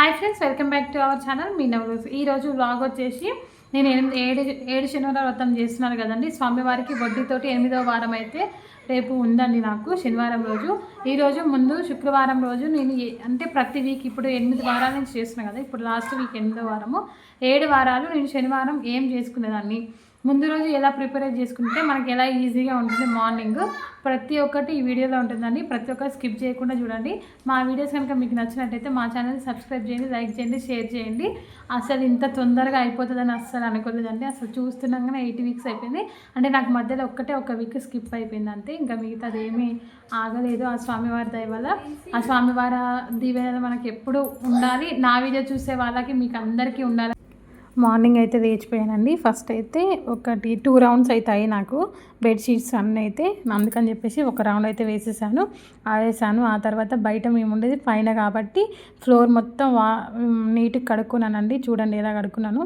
Hi friends welcome back to our channel మీ నవరోజు ఈరోజు vlog వచ్చేసి నేను ఎనిమిది ఏడు ఏడు శనివారం వ్రతం చేస్తున్నాను కదండి. స్వామివారికి వడ్డీతోటి ఎనిమిదవ వారం అయితే రేపు ఉందండి నాకు శనివారం రోజు. ఈరోజు ముందు శుక్రవారం రోజు నేను అంటే ప్రతి వీక్ ఇప్పుడు ఎనిమిది వారాల నుంచి చేస్తున్నాను కదా. ఇప్పుడు లాస్ట్ వీక్ ఎనిమిదో వారము. ఏడు వారాలు నేను శనివారం ఏం చేసుకునేదాన్ని? ముందు రోజు ఎలా ప్రిపేర్ చేసుకుంటే మనకి ఎలా ఈజీగా ఉంటుంది మార్నింగ్. ప్రతి ఒక్కటి ఈ వీడియోలో ఉంటుందండి. ప్రతి ఒక్కటి స్కిప్ చేయకుండా చూడండి. మా వీడియోస్ కనుక మీకు నచ్చినట్టయితే మా ఛానల్ సబ్స్క్రైబ్ చేయండి లైక్ చేయండి షేర్ చేయండి. అసలు ఇంత తొందరగా అయిపోతుందని అస్సలు అనుకోలేదండి. అసలు చూస్తున్నాగానే ఎయిట్ వీక్స్ అయిపోయింది. అంటే నాకు మధ్యలో ఒక్కటే ఒక వీక్ స్కిప్ అయిపోయింది అంతే. ఇంకా మిగతాది ఏమీ ఆగలేదు. ఆ స్వామివారి దయ వల్ల. ఆ స్వామివారి దీవెనలు మనకి ఎప్పుడు ఉండాలి. నా వీడియో చూసే వాళ్ళకి మీకు అందరికీ ఉండాలి. మార్నింగ్ అయితే లేచిపోయానండి. ఫస్ట్ అయితే ఒకటి టూ రౌండ్స్ అవుతాయి నాకు. బెడ్షీట్స్ అన్నీ అయితే అందుకని చెప్పేసి ఒక రౌండ్ అయితే వేసేసాను. ఆడేసాను ఆ తర్వాత బయట మేము ఉండేది పైన కాబట్టి ఫ్లోర్ మొత్తం వా నీట్గా కడుక్కున్నానండి. చూడండి ఎలా కడుక్కున్నాను.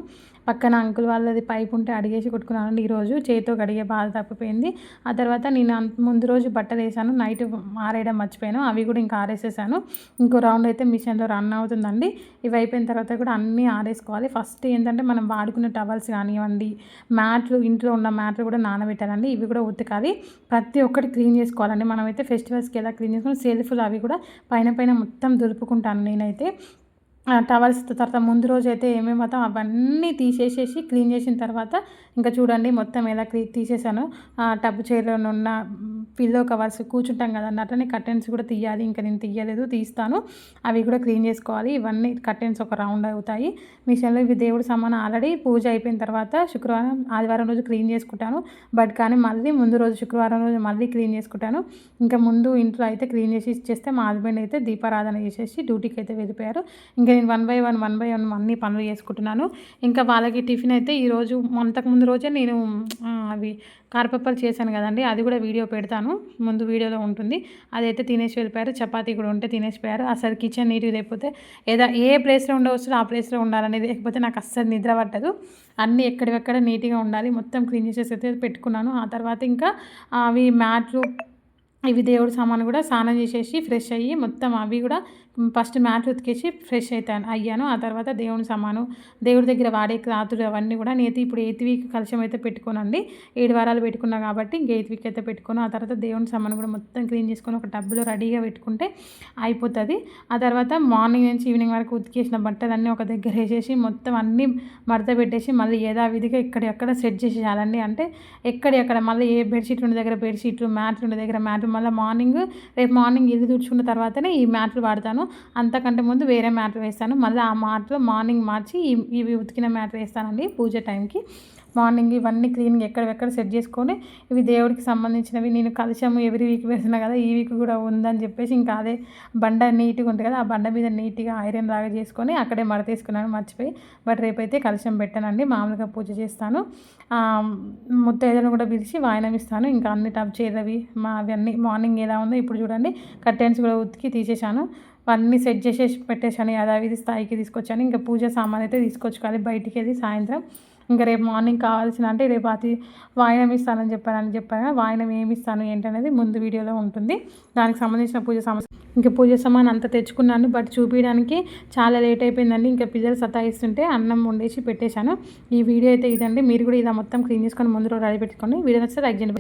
పక్కన అంకుల్ వాళ్ళది పైప్ ఉంటే అడిగేసి కొట్టుకున్నానండి ఈరోజు. చేతితో కడిగే బాధ తప్పిపోయింది. ఆ తర్వాత నేను అంత- ముందు రోజు బట్టలు వేసాను. నైట్ ఆరేయడం మర్చిపోయాను. అవి కూడా ఇంకా ఆరేసేసాను. ఇంకో రౌండ్ అయితే మిషన్లో రన్ అవుతుందండి. ఇవి అయిపోయిన తర్వాత కూడా అన్నీ ఆరేసుకోవాలి. ఫస్ట్ ఏంటంటే మనం వాడుకునే టవల్స్ కానివ్వండి మ్యాట్లు ఇంట్లో ఉన్న మ్యాట్లు కూడా నానబెట్టాలండి. ఇవి కూడా ఉతకాలి. ప్రతి ఒక్కటి క్లీన్ చేసుకోవాలండి. మనమైతే ఫెస్టివల్స్కి ఎలా క్లీన్ చేసుకుని సెల్ఫ్లు అవి కూడా పైన పైన మొత్తం దులుపుకుంటాను నేనైతే. టవల్స్ తర్వాత ముందు రోజు అయితే ఏమేమి మొత్తం అవన్నీ తీసేసేసి క్లీన్ చేసిన తర్వాత ఇంకా చూడండి మొత్తం ఎలా క్లీ తీసేసాను. ఆ టబ్ చైర్లో ఉన్న పిల్లో కవర్స్ కూర్చుంటాం కదండి అట్లనే కర్టెన్స్ కూడా తీయాలి. ఇంకా నేను తీయలేదు తీస్తాను. అవి కూడా క్లీన్ చేసుకోవాలి. ఇవన్నీ కర్టెన్స్ ఒక రౌండ్ అవుతాయి. మిషన్లో ఇవి దేవుడు సమానం. ఆల్రెడీ పూజ అయిపోయిన తర్వాత శుక్రవారం ఆదివారం రోజు క్లీన్ చేసుకుంటాను. బట్ కానీ మళ్ళీ ముందు రోజు శుక్రవారం రోజు మళ్ళీ క్లీన్ చేసుకుంటాను. ఇంకా ముందు ఇంట్లో అయితే క్లీన్ చేసి ఇచ్చేస్తే మా హస్బెండ్ అయితే దీపారాధన చేసేసి డ్యూటీకి అయితే వెళ్ళిపోయారు. ఇంకా నేను one by one one by one అన్ని పనులు చేసుకుంటున్నాను. ఇంకా వాళ్ళకి టిఫిన్ అయితే ఈరోజు అంతకు ముందు రోజే నేను అవి కారపప్పలు చేశాను కదండి అది కూడా వీడియో పెడతాను. ముందు వీడియోలో ఉంటుంది. అదైతే తినేసి వెళ్ళిపోయారు. చపాతీ కూడా ఉంటే తినేసిపోయారు అసలు కిచెన్ నీట్గా లేకపోతే ఏదా ఏ ప్లేస్లో ఉండవచ్చు ఆ ప్లేస్లో ఉండాలనేది లేకపోతే నాకు అస్సలు నిద్ర పట్టదు. అన్నీ ఎక్కడివెక్కడ నీట్గా ఉండాలి. మొత్తం క్లీన్ చేసేసి అయితే పెట్టుకున్నాను. ఆ తర్వాత ఇంకా అవి మ్యాట్లు ఇవి దేవుడి సామాను కూడా స్నానం చేసేసి ఫ్రెష్ అయ్యి మొత్తం అవి కూడా ఫస్ట్ మ్యాట్ ఉతికేసి ఫ్రెష్ అవుతాను అయ్యాను. ఆ తర్వాత దేవుని సామాను దేవుడి దగ్గర వాడే క్లాతులు అవన్నీ కూడా నేతి ఇప్పుడు ఎయిత్ వీక్ కలుషం అయితే పెట్టుకోనండి. ఏడు వారాలు పెట్టుకున్నా కాబట్టి ఇంక ఎయిత్ వీక్ అయితే పెట్టుకోను. ఆ తర్వాత దేవుని సామాను కూడా మొత్తం క్లీన్ చేసుకొని ఒక టబ్బులో రెడీగా పెట్టుకుంటే అయిపోతుంది. ఆ తర్వాత మార్నింగ్ నుంచి ఈవినింగ్ వరకు ఉతికేసిన బట్టలన్నీ ఒక దగ్గర వేసేసి మొత్తం అన్నీ మడత పెట్టేసి మళ్ళీ యథావిధిగా ఎక్కడెక్కడ సెట్ చేసేయాలండి అంటే ఎక్కడెక్కడ మళ్ళీ ఏ బెడ్షీట్ ఉండే దగ్గర బెడ్షీట్లు మ్యాట్లు ఉండే దగ్గర మ్యాట్లు మళ్ళీ మార్నింగ్ రేపు మార్నింగ్ ఇల్లు తుడుచుకున్న తర్వాతనే ఈ మ్యాట్లు వాడతాను. అంతకంటే ముందు వేరే మ్యాట్లు వేస్తాను. మళ్ళీ ఆ మ్యాట్లు మార్నింగ్ మార్చి ఇవి ఉతికిన మ్యాట్ వేస్తానండి పూజ టైంకి. మార్నింగ్ ఇవన్నీ క్లీన్గా ఎక్కడెక్కడ సెట్ చేసుకొని ఇవి దేవుడికి సంబంధించినవి నేను కలశము ఎవరి వీక్ వేస్తున్నా కదా ఈ వీక్ కూడా ఉందని చెప్పేసి ఇంకా అదే బండ నీట్గా ఉంటుంది కదా ఆ బండ మీద నీట్గా ఐరన్ లాగా చేసుకొని అక్కడే మడతేసుకున్నాను మర్చిపోయి. బట్ రేపైతే కలశం పెట్టానండి మామూలుగా పూజ చేస్తాను. ఆ, కూడా పిలిచి వాయనం ఇస్తాను. ఇంకా అన్ని టప్ చేదవి మా అవన్నీ మార్నింగ్ ఎలా ఉందో ఇప్పుడు చూడండి. కర్టెన్స్ కూడా ఉతికి తీసేశాను. అన్నీ సెట్ చేసేసి పెట్టేశాను యాదావిధి స్థాయికి తీసుకొచ్చాను. ఇంకా పూజ సామాన్ అయితే తీసుకొచ్చుకోవాలి బయటికి వెళ్ళి సాయంత్రం. ఇంకా రేపు మార్నింగ్ కావాల్సిన అంటే రేపు అతి వాయినం ఇస్తానని చెప్పానని చెప్పాను. వాయినం ఏమి ఇస్తాను ఏంటనేది ముందు వీడియోలో ఉంటుంది. దానికి సంబంధించిన పూజ సామాన్ ఇంకా పూజ సామాన్ అంతా తెచ్చుకున్నాను. బట్ చూపించడానికి చాలా లేట్ అయిపోయిందండి. ఇంకా పిల్లలు సతాయిస్తుంటే అన్నం వండేసి పెట్టేశాను. ఈ వీడియో అయితే ఇదండి. మీరు కూడా ఇలా మొత్తం క్లీన్ చేసుకొని ముందు రోజు రెడీ పెట్టుకోండి వీడియో నచ్చితే లైక్ చేయండి.